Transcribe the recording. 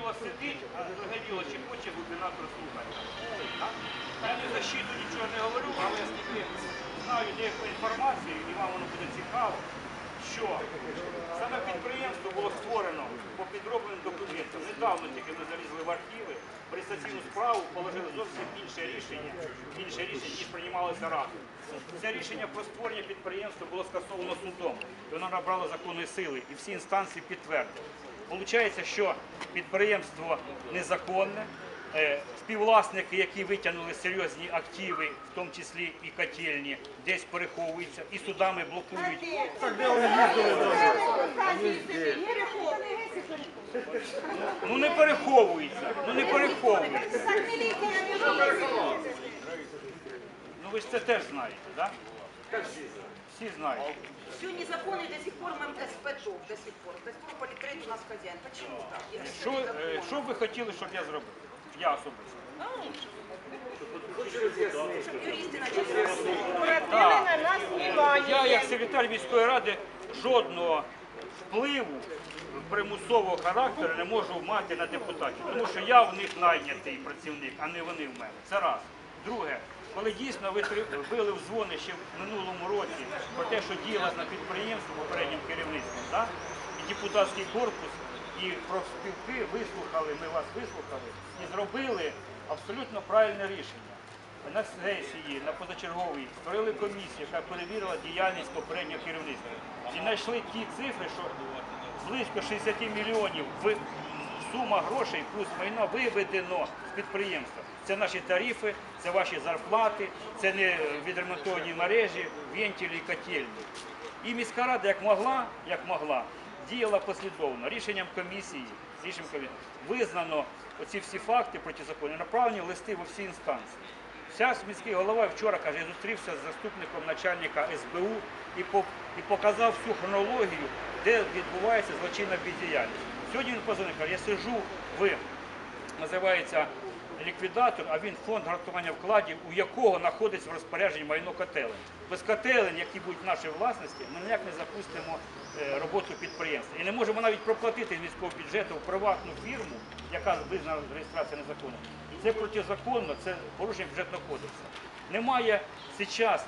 Зрагаділо сидить, а Зрагаділо чи хоче губернатор слухати. Я не защиту нічого не говорю, але я скільки знаю деяку інформацію, і вам воно буде цікаво, що саме підприємство було створено по підробленим документам. Недавно тільки ми залізли в архіви, реєстраційну справу положили зовсім інше рішення, інше рішення, ніж приймалося радою. Це рішення про створення підприємства було скасовано судом, воно набрало законної сили, і всі інстанції підтвердили. Получається, що підприємство незаконне, е, співвласники, які витягнули серйозні активи, в тому числі і котельні, десь переховуються і судами блокують. Ну не переховуються, ну не переховуються. Ну ви ж це теж знаєте, так? Всі знають. Все незаконно, и до сих пор ММСП ТОВ, до сих пор. До сих пор политрейд у нас хозяин. Почему так? Если Що, е, незаконно? що ви хотіли, щоб я зробив? Я особисто. Чтоб юристы начали. Обратили на нас внимание. Я, як секретар міської ради, жодного впливу примусового характеру не можу мати на депутатів, тому що я в них найнятий працівник, а не вони в мене. Це раз. Друге, коли дійсно ви били в дзвони ще в минулому році про те, що діялось на підприємстві попереднім керівництвом, да? і депутатський корпус, і профспілки вислухали, ми вас вислухали і зробили абсолютно правильне рішення на сесії, на позачерговій створили комісію, яка перевірила діяльність попереднього керівництва. І знайшли ті цифри, що близько 60 мільйонів в сума грошей плюс майно виведено з підприємства. Це наші тарифи, це ваші зарплати, це не відремонтовані мережі, вентилі і котельні. І міська рада, як могла, як могла, діяла послідовно. Рішенням комісії, рішенням комісії визнано оці всі факти протизаконні, направлені листи в усі інстанції. Вся міський голова вчора каже, зустрівся з заступником начальника СБУ і показав всю хронологію, де відбувається злочинна бездіяльність. Сьогодні він позвонив, я сиджу в, називається ліквідатор, а він фонд гарантування вкладів, у якого знаходиться в розпорядженні майно котелень. Без котелень, які будуть в нашій власності, ми ніяк не запустимо е, роботу підприємства. І не можемо навіть проплатити з міського бюджету в приватну фірму, яка визнана реєстрація незаконною. Це протизаконно, це порушення бюджетного кодексу. Немає зараз